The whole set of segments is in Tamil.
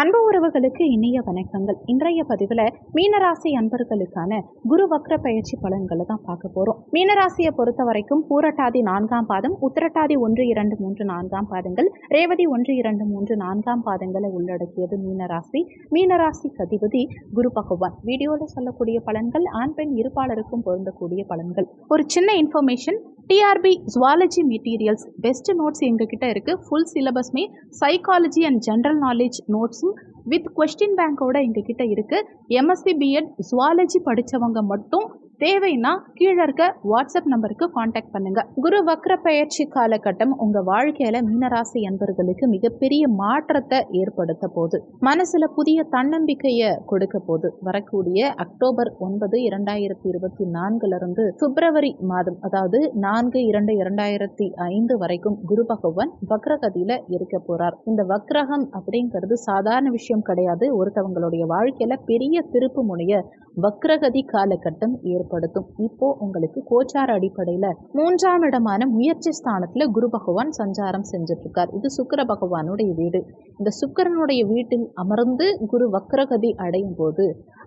அன்பு உறவுகளுக்கு இனிய வணக்கங்கள். இன்றைய பதிவில் மீனராசி அன்பர்களுக்கான குரு வக்ர பயிற்சி பலன்களை தான் பார்க்க போகிறோம் மீனராசியை பொறுத்த வரைக்கும் பூரட்டாதி நான்காம் பாதம் உத்திரட்டாதி ஒன்று இரண்டு மூன்று நான்காம் பாதங்கள் ரேவதி ஒன்று இரண்டு மூன்று நான்காம் பாதங்களை உள்ளடக்கியது மீனராசி. மீனராசி அதிபதி குரு பகவான். வீடியோவில் சொல்லக்கூடிய பலன்கள் ஆண் பெண் இருப்பாளருக்கும் பொருந்தக்கூடிய பலன்கள். ஒரு சின்ன information TRB zoology materials best notes எங்ககிட்ட இருக்குது ஃபுல் சிலபஸ்மே சைக்காலஜி அண்ட் ஜென்ரல் நாலேஜ் நோட்ஸும் வித் கொஸ்டின் பேங்கோட எங்ககிட்ட இருக்குது எம்எஸ்சி பிஎட் ஜுவாலஜி படித்தவங்க மட்டும் தேவைன்னா கீழே இருக்க வாட்ஸ்அப் நம்பருக்கு காண்டாக்ட் பண்ணுங்க. குரு வக்ர பயிற்சி காலகட்டம் உங்க வாழ்க்கையில மீனராசி அன்பர்களுக்கு மிகப்பெரிய மாற்றத்தை ஏற்படுத்த போது மனசுல புதிய தன்னம்பிக்கையை கொடுக்க போது வரக்கூடிய அக்டோபர் ஒன்பது இரண்டாயிரத்தி இருபத்தி நான்குல இருந்து பிப்ரவரி மாதம் அதாவது நான்கு இரண்டு இரண்டாயிரத்தி ஐந்து வரைக்கும் குரு பகவான் வக்ரகதியில இருக்க போறார். இந்த வக்ரகம் அப்படிங்கிறது சாதாரண விஷயம் கிடையாது. ஒருத்தவங்களுடைய வாழ்க்கையில பெரிய திருப்பு முனைய வக்ரகதி காலகட்டம் ஏற்படுத்தும் இப்போ உங்களுக்கு கோச்சார அடிப்படையில மூன்றாம் இடமான முயற்சி ஸ்தானத்துல குரு பகவான் சஞ்சாரம் செஞ்சுட்டு இருக்கார் இது சுக்கிர பகவானுடைய வீடு. இந்த சுக்கிரனுடைய வீட்டில் அமர்ந்து குரு வக்ரகதி அடையும் போது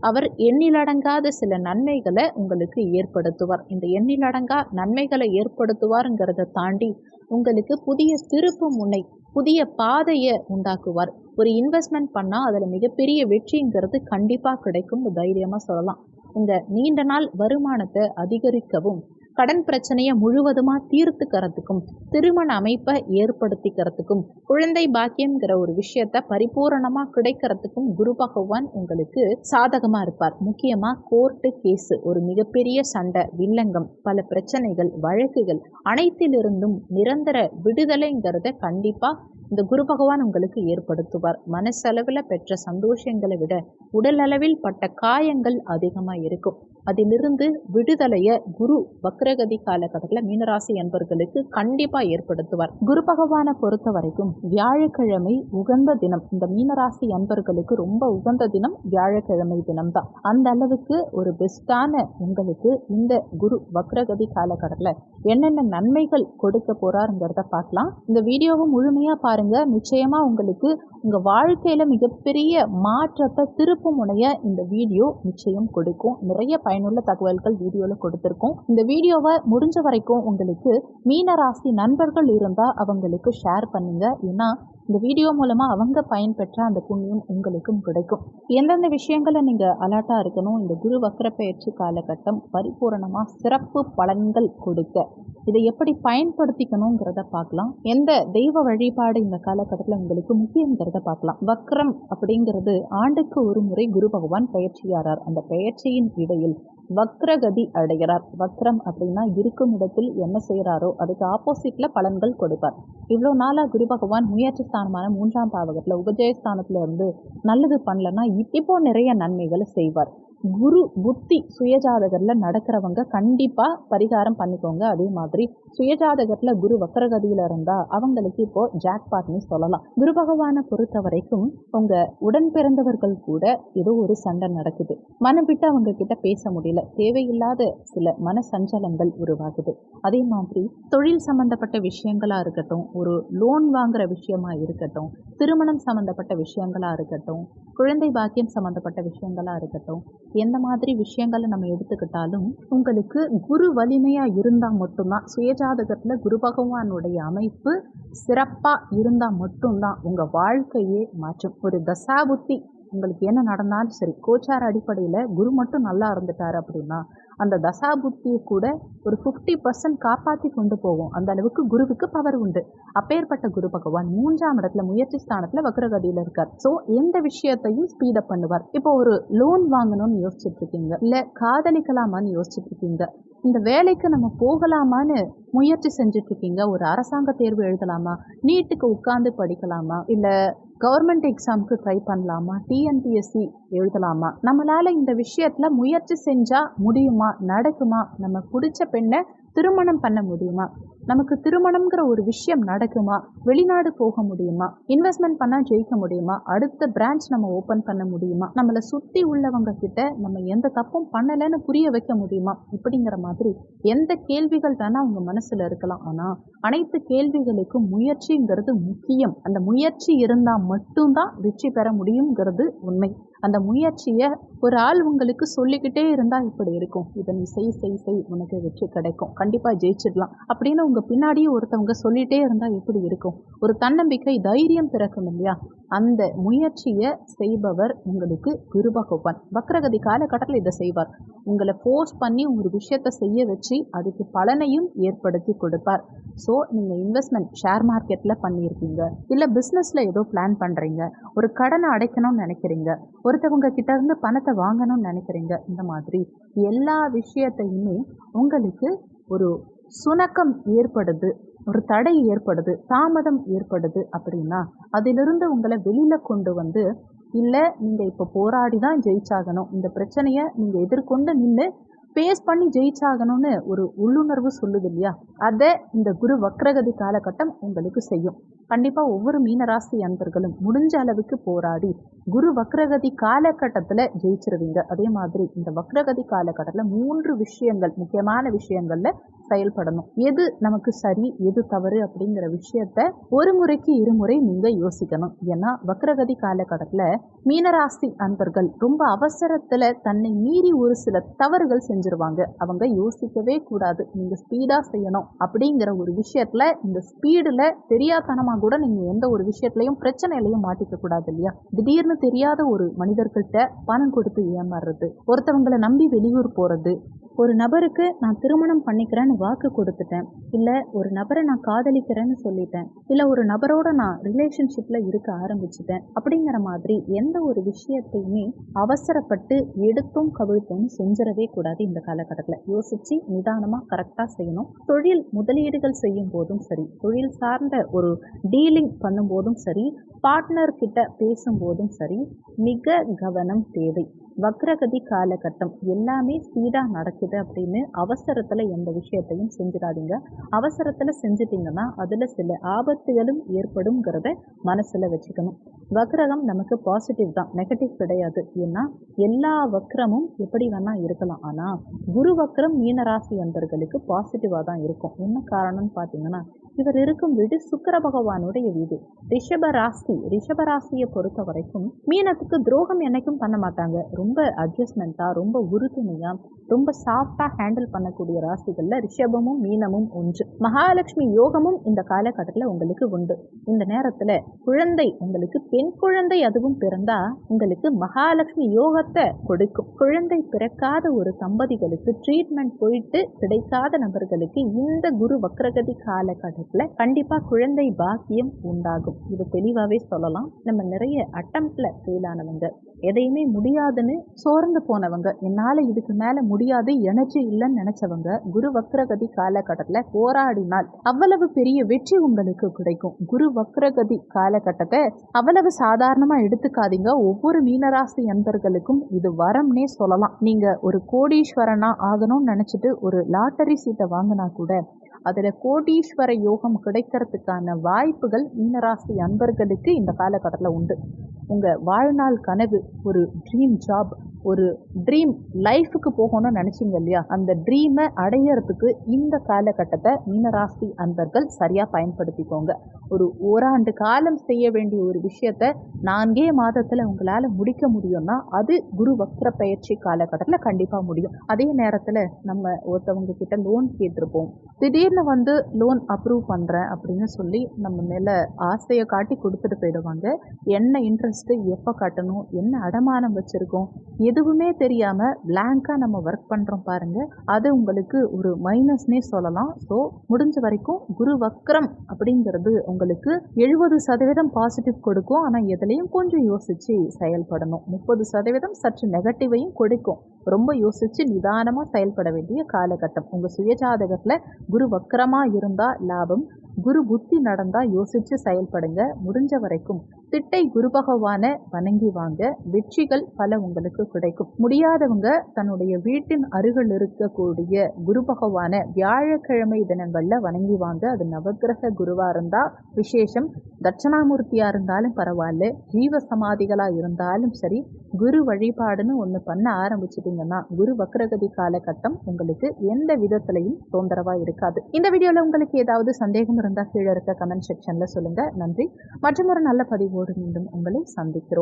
அவர் எண்ணிலடங்காத சில நன்மைகளை உங்களுக்கு ஏற்படுத்துவார். இந்த எண்ணிலடங்கா நன்மைகளை ஏற்படுத்துவாருங்கிறத தாண்டி உங்களுக்கு புதிய திருப்பு முனை புதிய பாதையை உண்டாக்குவார். ஒரு இன்வெஸ்ட்மெண்ட் பண்ணால் அதில் மிகப்பெரிய வெற்றிங்கிறது கண்டிப்பாக கிடைக்கும் தைரியமாக சொல்லலாம். இந்த நீண்ட நாள் வருமானத்தை அதிகரிக்கவும் கடன் பிரச்சனையை முழுவதுமாக தீர்த்துக்கிறதுக்கும் திருமண அமைப்பை ஏற்படுத்திக்கிறதுக்கும் குழந்தை பாக்கியம்ங்கிற ஒரு விஷயத்த பரிபூரணமாக கிடைக்கிறதுக்கும் குரு பகவான் உங்களுக்கு சாதகமாக இருப்பார். முக்கியமாக கோர்ட்டு கேஸு ஒரு மிகப்பெரிய சண்டை வில்லங்கம் பல பிரச்சனைகள் வழக்குகள் அனைத்திலிருந்தும் நிரந்தர விடுதலைங்கிறத கண்டிப்பாக இந்த குரு பகவான் உங்களுக்கு ஏற்படுத்துவார். மனசளவில் பெற்ற சந்தோஷங்களை விட உடல் அளவில் பட்ட காயங்கள் அதிகமாக இருக்கும். அதிலிருந்து விடுதலையை குரு வக்ரகதி காலகட்டத்தில் மீனராசி என்பர்களுக்கு கண்டிப்பாக ஏற்படுத்துவார். குரு பகவானை பொறுத்த வரைக்கும் வியாழக்கிழமை உகந்த தினம். இந்த மீனராசி அன்பர்களுக்கு ரொம்ப உகந்த தினம் வியாழக்கிழமை தினம்தான். அந்த அளவுக்கு ஒரு பெஸ்டான உங்களுக்கு இந்த குரு வக்ரகதி காலகட்டத்தில் என்னென்ன நன்மைகள் கொடுக்க போறாருங்கிறத பார்க்கலாம். இந்த வீடியோவை முழுமையாக பாருங்க. நிச்சயமா உங்களுக்கு உங்க வாழ்க்கையில மிகப்பெரிய மாற்றத்தை திருப்பு முனைய இந்த வீடியோ நிச்சயம் கொடுக்கும். நிறைய பயனுள்ள தகவல்கள் வீடியோவில் கொடுத்துருக்கோம். இந்த வீடியோவை முடிஞ்ச வரைக்கும் உங்களுக்கு மீனராசி நண்பர்கள் இருந்தால் அவங்களுக்கு ஷேர் பண்ணுங்க. ஏன்னா இந்த வீடியோ மூலமாக அவங்க பயன்பெற்ற அந்த புண்ணியம் உங்களுக்கும் கிடைக்கும். எந்தெந்த விஷயங்களை நீங்கள் அலர்ட்டாக இருக்கணும்? இந்த குரு வக்கர பயிற்சி காலகட்டம் பரிபூரணமாக சிறப்பு பலன்கள் கொடுக்க. இதை எப்படி பயன்படுத்திக்கணுங்கிறத பார்க்கலாம். எந்த தெய்வ வழிபாடு இந்த காலகட்டத்தில் உங்களுக்கு முக்கியங்கிறத பார்க்கலாம். வக்ரம் அப்படிங்கிறது ஆண்டுக்கு ஒரு முறை குரு பகவான் பயிற்சியாரார். அந்த பயிற்சியின் இடையில் வக்ரகதி அடைகிறார். வக்ரம் அப்படின்னா இருக்கும் இடத்தில் என்ன செய்கிறாரோ அதுக்கு ஆப்போசிட்ல பலன்கள் கொடுப்பார். இவ்வளோ நாளாக குரு பகவான் முயற்சி ஸ்தானமான மூன்றாம் பாவகத்தில் உபஜயஸ்தானத்துல இருந்து நல்லது பண்ணலன்னா இப்போ நிறைய நன்மைகளை செய்வார். குரு புத்தி சுயஜாதகரில் நடக்கிறவங்க கண்டிப்பாக பரிகாரம் பண்ணிக்கோங்க அதே மாதிரி சுயஜாதகத்தில் குரு வக்கரகதியில் இருந்தால் அவங்களுக்கு இப்போ ஜாக்பாட்னு சொல்லலாம். குரு பகவானை பொறுத்த வரைக்கும் உங்கள் உடன் பிறந்தவர்கள் கூட ஏதோ ஒரு சண்டை நடக்குது. மனம் விட்டு அவங்க கிட்ட பேச முடியல. தேவையில்லாத சில மன சஞ்சலங்கள் உருவாகுது. அதே மாதிரி தொழில் சம்பந்தப்பட்ட விஷயங்களாக இருக்கட்டும் ஒரு லோன் வாங்குற விஷயமா இருக்கட்டும் திருமணம் சம்பந்தப்பட்ட விஷயங்களாக இருக்கட்டும் குழந்தை பாக்கியம் சம்பந்தப்பட்ட விஷயங்களாக இருக்கட்டும் எந்த மாதிரி விஷயங்களை நம்ம எடுத்துக்கிட்டாலும் உங்களுக்கு குரு வலிமையாக இருந்தால் மட்டும்தான் சுயஜாதகத்தில் குரு பகவானுடைய அமைப்பு சிறப்பாக இருந்தால் மட்டும்தான் உங்கள் வாழ்க்கையே மாற்றும். ஒரு தசாபுத்தி உங்களுக்கு என்ன நடந்தாலும் சரி கோச்சார அடிப்படையில் குரு மட்டும் நல்லா இருந்துட்டார் அப்படின்னா அந்த தசாபுத்தியை கூட ஒரு ஃபிஃப்டி பர்சன்ட் காப்பாற்றி கொண்டு போகும் அந்த அளவுக்கு குருவுக்கு பவர் உண்டு. அப்பேற்பட்ட குரு பகவான் மூன்றாம் இடத்துல முயற்சி ஸ்தானத்தில் வக்ரகதியில் இருக்கார். ஸோ எந்த விஷயத்தையும் ஸ்பீடப் பண்ணுவார். இப்போ ஒரு லோன் வாங்கணும்னு யோசிச்சுட்டு இருக்கீங்க. இல்லை காதலிக்கலாமான்னு யோசிச்சுட்டு இருக்கீங்க. இந்த வேலைக்கு நம்ம போகலாமான்னு முயற்சி செஞ்சுட்டு இருக்கீங்க ஒரு அரசாங்க தேர்வு எழுதலாமா? நீட்டுக்கு உட்கார்ந்து படிக்கலாமா? இல்லை கவர்மெண்ட் எக்ஸாமுக்கு ட்ரை பண்ணலாமா? டிஎன்பிஎஸ்சி எழுதலாமா? நம்மளால் இந்த விஷயத்தில் முயற்சி செஞ்சால் முடியுமா? நடக்குமா? நம்ம பிடிச்ச பெண்ணை திருமணம் பண்ண முடியுமா? நமக்கு திருமணம்ங்கிற ஒரு விஷயம் நடக்குமா? வெளிநாடு போக முடியுமா? இன்வெஸ்ட்மெண்ட் பண்ணால் ஜெயிக்க முடியுமா? அடுத்த பிரான்ச் நம்ம ஓப்பன் பண்ண முடியுமா? நம்மளை சுற்றி உள்ளவங்க கிட்ட நம்ம எந்த தப்பும் பண்ணலைன்னு புரிய வைக்க முடியுமா? இப்படிங்கிற மாதிரி எந்த கேள்விகள் வேணால் அவங்க மனசில் இருக்கலாம். ஆனால் அனைத்து கேள்விகளுக்கும் முயற்சிங்கிறது முக்கியம். அந்த முயற்சி இருந்தால் மட்டும்தான் வெற்றி பெற முடியுங்கிறது உண்மை. அந்த முயற்சியை ஒரு ஆள் உங்களுக்கு சொல்லிக்கிட்டே இருந்தால் இப்படி இருக்கும். இதை நீ செய் செய் செய் உனக்கு வெற்றி கிடைக்கும். கண்டிப்பாக ஜெயிச்சிடலாம். அப்படின்னு உங்கள் பின்னாடியே ஒருத்தவங்க சொல்லிகிட்டே இருந்தால் எப்படி இருக்கும்? ஒரு தன்னம்பிக்கை தைரியம் பிறக்கும் இல்லையா? அந்த முயற்சியை செய்பவர் உங்களுக்கு குருபகவான் வக்ரகதி காலகட்டத்தில் இதை செய்வார். உங்களை ஃபோர்ஸ் பண்ணி ஒரு விஷயத்தை செய்ய வச்சு அதுக்கு பலனையும் ஏற்படுத்தி கொடுப்பார். ஸோ நீங்கள் இன்வெஸ்ட்மெண்ட் ஷேர் மார்க்கெட்டில் பண்ணியிருக்கீங்க. இல்லை பிஸ்னஸில் ஏதோ பிளான் பண்ணுறீங்க ஒரு கடனை அடைக்கணும்னு நினைக்கிறீங்க. ஒருத்தவங்க கிட்ட இருந்து பணத்தை வாங்கணும்னு நினைக்கிறீங்க. இந்த மாதிரி எல்லா விஷயத்தையுமே உங்களுக்கு ஒரு சுணக்கம் ஏற்படுது. ஒரு தடை ஏற்படுது தாமதம் ஏற்படுது அப்படின்னா அதிலிருந்து உங்களை வெளியில் கொண்டு வந்து இல்லை நீங்கள் இப்போ போராடி தான் ஜெயிச்சாகணும். இந்த பிரச்சனையை நீங்கள் எதிர்கொண்டு நின்று ஃபேஸ் பண்ணி ஜெயிச்சாகணும்னு ஒரு உள்ளுணர்வு சொல்லுது இல்லையா? அதை இந்த குரு வக்ரகதி காலகட்டம் உங்களுக்கு செய்யும். கண்டிப்பாக ஒவ்வொரு மீனராசி அன்பர்களும் முடிஞ்ச அளவுக்கு போராடி குரு வக்ரகதி காலகட்டத்தில் ஜெயிச்சிருவீங்க. அதே மாதிரி இந்த வக்ரகதி காலகட்டத்தில் மூன்று விஷயங்கள் முக்கியமான விஷயங்களில் செயல்படணும். எது நமக்கு சரி எது தவறு அப்படிங்கிற விஷயத்த ஒரு முறைக்கு இருமுறை நீங்கள் யோசிக்கணும். ஏன்னா வக்ரகதி காலகட்டத்தில் மீனராசி அன்பர்கள் ரொம்ப அவசரத்தில் தன்னை மீறி ஒரு சில தவறுகள் செஞ்சுருவாங்க. அவங்க யோசிக்கவே கூடாது. நீங்கள் ஸ்பீடாக செய்யணும் அப்படிங்கிற ஒரு விஷயத்தில் இந்த ஸ்பீடில் தெரியாதனமாக கூட நீங்கள் எந்த ஒரு விஷயத்துலையும் பிரச்சனையிலையும் மாட்டிக்க கூடாது இல்லையா? திடீர்னு தெரியாத ஒரு மனிதர்கிட்ட பணம் கொடுத்து ஏமாறுறது ஒருத்தவங்களை நம்பி வெளியூர் போகிறது ஒரு நபருக்கு நான் திருமணம் பண்ணிக்கிறேன்னு வாக்கு கொடுத்துட்டேன். இல்லை ஒரு நபரை நான் காதலிக்கிறேன்னு சொல்லிட்டேன். இல்லை ஒரு நபரோட நான் ரிலேஷன்ஷிப்பில் இருக்க ஆரம்பிச்சிட்டேன். அப்படிங்கிற மாதிரி எந்த ஒரு விஷயத்தையுமே அவசரப்பட்டு எடுத்தும் கவிழ்த்தும் செஞ்சிடவே கூடாது இந்த காலகட்டத்தில். யோசித்து நிதானமாக கரெக்டாக செய்யணும். தொழில் முதலீடுகள் செய்யும் போதும் சரி தொழில் சார்ந்த ஒரு டீலிங் பண்ணும்போதும் சரி பார்ட்னர் கிட்ட பேசும்போதும் சரி மிக கவனம் தேவை. வக்ரகதி காலகட்டம் எல்லாமே ஸ்பீடாக நடக்குது அப்படின்னு அவசரத்தில் எந்த விஷயத்தையும் செஞ்சிடாதீங்க. அவசரத்தில் செஞ்சிட்டிங்கன்னா அதில் சில ஆபத்துகளும் ஏற்படுங்கிறத மனசில் வச்சுக்கணும். வக்ரகம் நமக்கு பாசிட்டிவ் தான். நெகட்டிவ் கிடையாது. ஏன்னா எல்லா வக்ரமும் எப்படி வேணால் இருக்கலாம். ஆனால் குரு வக்ரம் மீனராசி அன்பர்களுக்கு பாசிட்டிவாக தான் இருக்கும். என்ன காரணம்னு பார்த்தீங்கன்னா இவர் இருக்கும் வீடு சுக்கர பகவானுடைய வீடு. ரிஷப ராசி ரிஷப ராசியை பொறுத்த வரைக்கும் மீனத்துக்கு துரோகம் என்னைக்கும் பண்ண மாட்டாங்க. ரொம்ப அட்ஜஸ்ட்மெண்ட்டாக ரொம்ப உறுதுணையாக ரொம்ப சாஃப்டாக ஹேண்டில் பண்ணக்கூடிய ராசிகளில் ரிஷபமும் மீனமும் ஒன்று. மகாலட்சுமி யோகமும் இந்த காலகட்டத்தில் உங்களுக்கு உண்டு. இந்த நேரத்தில் குழந்தை உங்களுக்கு பெண் குழந்தை அதுவும் பிறந்தா உங்களுக்கு மகாலட்சுமி யோகத்தை கொடுக்கும். குழந்தை பிறக்காத ஒரு தம்பதிகளுக்கு ட்ரீட்மெண்ட் போயிட்டு கிடைக்காத நபர்களுக்கு இந்த குரு வக்ரகதி காலகட்டம் காலகட்டத்தில் கண்டிப்பாக குழந்தை பாக்கியம் உண்டாகும். இது தெளிவாகவே சொல்லலாம். நம்ம நிறைய அட்டம்ப்டில் ஃபெயில் ஆனவங்க எதையுமே முடியாதுன்னு சோர்ந்து போனவங்க என்னால் இதுக்கு மேலே முடியாது எனர்ஜி இல்லைன்னு நினச்சவங்க குரு வக்ரகதி காலகட்டத்தில் போராடினால் அவ்வளவு பெரிய வெற்றி உங்களுக்கு கிடைக்கும். குரு வக்ரகதி காலகட்டத்தை அவ்வளவு சாதாரணமாக எடுத்துக்காதீங்க. ஒவ்வொரு மீனராசி அன்பர்களுக்கும் இது வரம்னே சொல்லலாம். நீங்கள் ஒரு கோடீஸ்வரனாக ஆகணும்னு நினச்சிட்டு ஒரு லாட்டரி சீட்டை வாங்கினா கூட அதில் கோடீஸ்வர யோகம் கிடைக்கிறதுக்கான வாய்ப்புகள் மீனராசி அன்பர்களுக்கு இந்த காலகட்டத்தில் உண்டு. உங்கள் வாழ்நாள் கனவு ஒரு ட்ரீம் ஜாப் ஒரு ட்ரீம் லைஃபுக்கு போகணும்னு நினச்சிங்க இல்லையா? அந்த ட்ரீமை அடையிறதுக்கு இந்த காலகட்டத்தை மீனராசி அன்பர்கள் சரியாக பயன்படுத்திக்கோங்க. ஒரு ஓராண்டு காலம் செய்ய வேண்டிய ஒரு விஷயத்த நான்கே மாதத்தில் உங்களால் முடிக்க முடியும்னா அது குரு வக்ர பயிற்சி காலகட்டத்தில் கண்டிப்பாக முடியும். அதே நேரத்தில் நம்ம ஒருத்தவங்க கிட்ட லோன் கேட்டிருப்போம். திடீர்னு வந்து லோன் அப்ரூவ் பண்ணுறேன் அப்படின்னு சொல்லி நம்ம மேலே ஆசையை காட்டி கொடுத்துட்டு போயிடுவாங்க. என்ன இன்ட்ரெஸ்ட்டு எப்போ கட்டணும் என்ன அடமானம் வச்சுருக்கோம் எதுவுமே தெரியாமல் பிளாங்காக நம்ம ஒர்க் பண்ணுறோம் பாருங்கள் அது உங்களுக்கு ஒரு மைனஸ்னே சொல்லலாம். ஸோ முடிஞ்ச வரைக்கும் குரு வக்ரம் அப்படிங்கிறது உங்களுக்கு எழுபது சதவீதம் பாசிட்டிவ் கொடுக்கும். ஆனால் எதுலேயும் கொஞ்சம் யோசித்து செயல்படணும். முப்பது சதவீதம் சற்று நெகட்டிவையும் கொடுக்கும். ரொம்ப யோசித்து நிதானமாக செயல்பட வேண்டிய காலகட்டம். உங்கள் சுயஜாதகத்தில் குரு வக்கரமாக இருந்தால் லாபம் குரு புத்தி நடந்தால் யோசித்து செயல்படுங்க. முடிஞ்ச வரைக்கும் திட்டை குரு பகவானை வணங்கி வாங்க. வெற்றிகள் பல உங்களுக்கு கிடைக்கும். முடியாதவங்க தன்னுடைய வீட்டின் அருகில் இருக்கக்கூடிய குரு பகவானை வியாழக்கிழமை தினங்கள்ல வணங்கி வாங்க. அது நவக்கிரக குருவா இருந்தா விசேஷம். தட்சணாமூர்த்தியாக இருந்தாலும் பரவாயில்ல ஜீவ சமாதிகளாக இருந்தாலும் சரி குரு வழிபாடுன்னு ஒன்று பண்ண ஆரம்பிச்சிட்டிங்கன்னா குரு வக்ரகதி காலகட்டம் உங்களுக்கு எந்த விதத்துலையும் தொந்தரவாக இருக்காது. இந்த வீடியோவில் உங்களுக்கு ஏதாவது சந்தேகம் இருந்தால் கீழே இருக்க கமெண்ட் செக்ஷனில் சொல்லுங்கள் நன்றி. மற்றும் ஒரு நல்ல பதிவோடு மீண்டும் உங்களை சந்திக்கிறோம்.